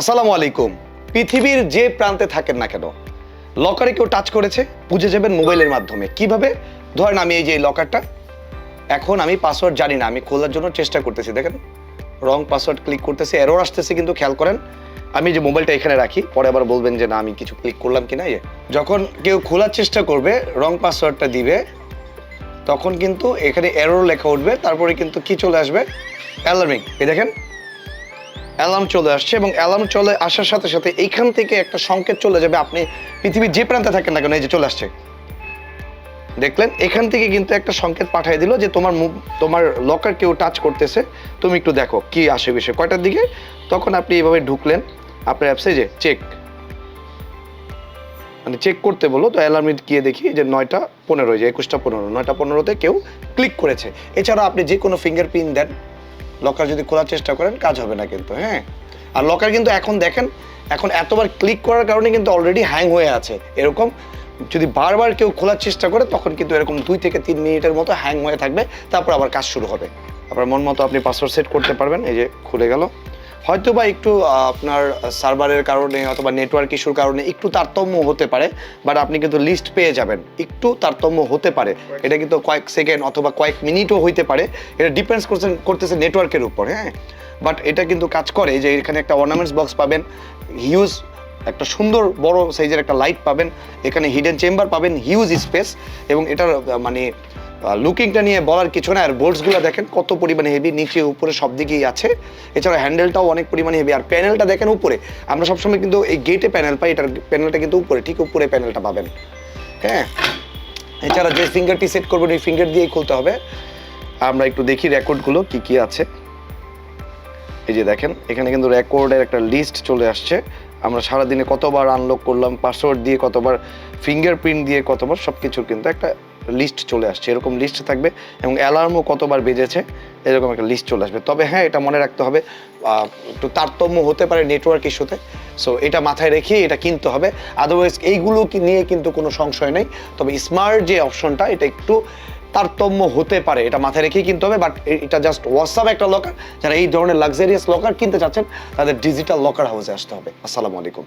আসসালামু আলাইকুম। পৃথিবীর যে প্রান্তে থাকেন না কেন, লকারে কেউ টাচ করেছে? বুঝে যাবেন মোবাইলের মাধ্যমে। কীভাবে? ধরেন আমি এই যে লকারটা, এখন আমি পাসওয়ার্ড জানি না, আমি খোলার জন্য চেষ্টা করতেছি। দেখেন রং পাসওয়ার্ড ক্লিক করতেছি এরর আসতেছে কিন্তু খেয়াল করেন, আমি যে মোবাইলটা এখানে রাখি, পরে আবার বলবেন যে না, আমি কিছু ক্লিক করলাম কি না ইয়ে। যখন কেউ খোলার চেষ্টা করবে রং পাসওয়ার্ডটা দিবে, তখন কিন্তু এখানে এরর লেখা উঠবে, তারপরে কিন্তু কি চলে আসবে? অ্যালার্মিং এই দেখেন অ্যালার্ম চলে আসছে এবং অ্যালার্ম চলে আসার সাথে সাথে এইখান থেকে একটা সংকেত চলে যাবে। আপনি পৃথিবীর যে প্রান্তে থাকেন না কেন, এই যে চলে আসছে। দেখলেন, এখান থেকে কিন্তু একটা সংকেত পাঠিয়ে দিল যে তোমার তোমার লকার কেউ টাচ করতেছে। তুমি একটু দেখো কি আসে বিষয়। কয়টার দিকে? তখন আপনি এইভাবে ঢুকলেন, আপনার অ্যাপসে যে চেক মানে চেক করতে বলো তো অ্যালার্মে গিয়ে দেখি যে নয়টা পনেরো যে একুশটা পনেরো, নয়টা পনেরোতে কেউ ক্লিক করেছে। এছাড়া আপনি যে কোনো ফিঙ্গারপ্রিন্ট দেন লকার যদি খোলার চেষ্টা করেন, কাজ হবে না কিন্তু হ্যাঁ? আর লকার কিন্তু এখন দেখেন, এখন এতবার ক্লিক করার কারণে কিন্তু অলরেডি হ্যাং হয়ে আছে। এরকম যদি বারবার কেউ খোলার চেষ্টা করে, তখন কিন্তু এরকম দুই থেকে তিন মিনিটের মতো হ্যাং হয়ে থাকবে, তারপর আবার কাজ শুরু হবে। আপনার মন মতো আপনি পাসওয়ার্ড সেট করতে পারবেন, এই যে খুলে গেল। হয়তো বা একটু আপনার সার্ভারের কারণে অথবা নেটওয়ার্ক ইস্যুর কারণে একটু তারতম্য হতে পারে, বাট আপনি কিন্তু লিস্ট পেয়ে যাবেন। একটু তারতম্য হতে পারে। এটা কিন্তু কয়েক সেকেন্ড অথবা কয়েক মিনিটও হইতে পারে। এটা ডিপেন্ডস করছেন, করতেছে নেটওয়ার্কের উপর হ্যাঁ? বাট এটা কিন্তু কাজ করে যে এখানে একটা অর্নামেন্টস বক্স পাবেন হিউজ একটা সুন্দর বড় সাইজের একটা লাইট পাবেন, এখানে হিডেন চেম্বার পাবেন হিউজ স্পেস এবং এটার মানে লুকিংটা নিয়ে বলার কিছু না আর বোল্টসগুলো দেখেন কত পরিমাণে হেভি নিচে, উপরে সব দিকেই আছে। এছাড়া হ্যান্ডেলটাও অনেক পরিমাণে হেভি আর প্যানেলটা দেখেন উপরে। আমরা সবসময় কিন্তু এই গেটে প্যানেল পাই, এটার প্যানেলটা কিন্তু উপরে, ঠিক উপরে প্যানেলটা পাবেন। হ্যাঁ? এছাড়া যে ফিঙ্গারটি সেট করবেন, ওই ফিঙ্গার দিয়েই খুলতে হবে। আমরা একটু দেখি রেকর্ডগুলো কি কি আছে। এই যে দেখেন, এখানে কিন্তু রেকর্ডের একটা লিস্ট চলে আসছে। আমরা সারাদিনে কতবার আনলক করলাম পাসওয়ার্ড দিয়ে কতবার ফিঙ্গারপ্রিন্ট দিয়ে কতবার সব কিছুর কিন্তু একটা লিস্ট চলে আসছে। এরকম লিস্ট থাকবে এবং অ্যালার্মও কতবার বেজেছে, এরকম একটা লিস্ট চলে আসবে। তবে হ্যাঁ এটা মনে রাখতে হবে একটু তারতম্য হতে পারে নেটওয়ার্ক ইস্যুতে সো এটা মাথায় রেখে এটা কিনতে হবে। আদারওয়াইজ এইগুলো নিয়ে কিন্তু কোনো সংশয় নেই। তবে স্মার্ট যে অপশনটা এটা একটু তারতম্য হতে পারে, এটা মাথায় রেখেই কিনতে হবে। বাট এটা জাস্ট হোয়াটসঅ্যাপ একটা লকার যারা এই ধরনের লাক্সারিয়াস লকার কিনতে চাচ্ছেন, তাদের ডিজিটাল লকার হাউসে আসতে হবে। আসসালামু আলাইকুম।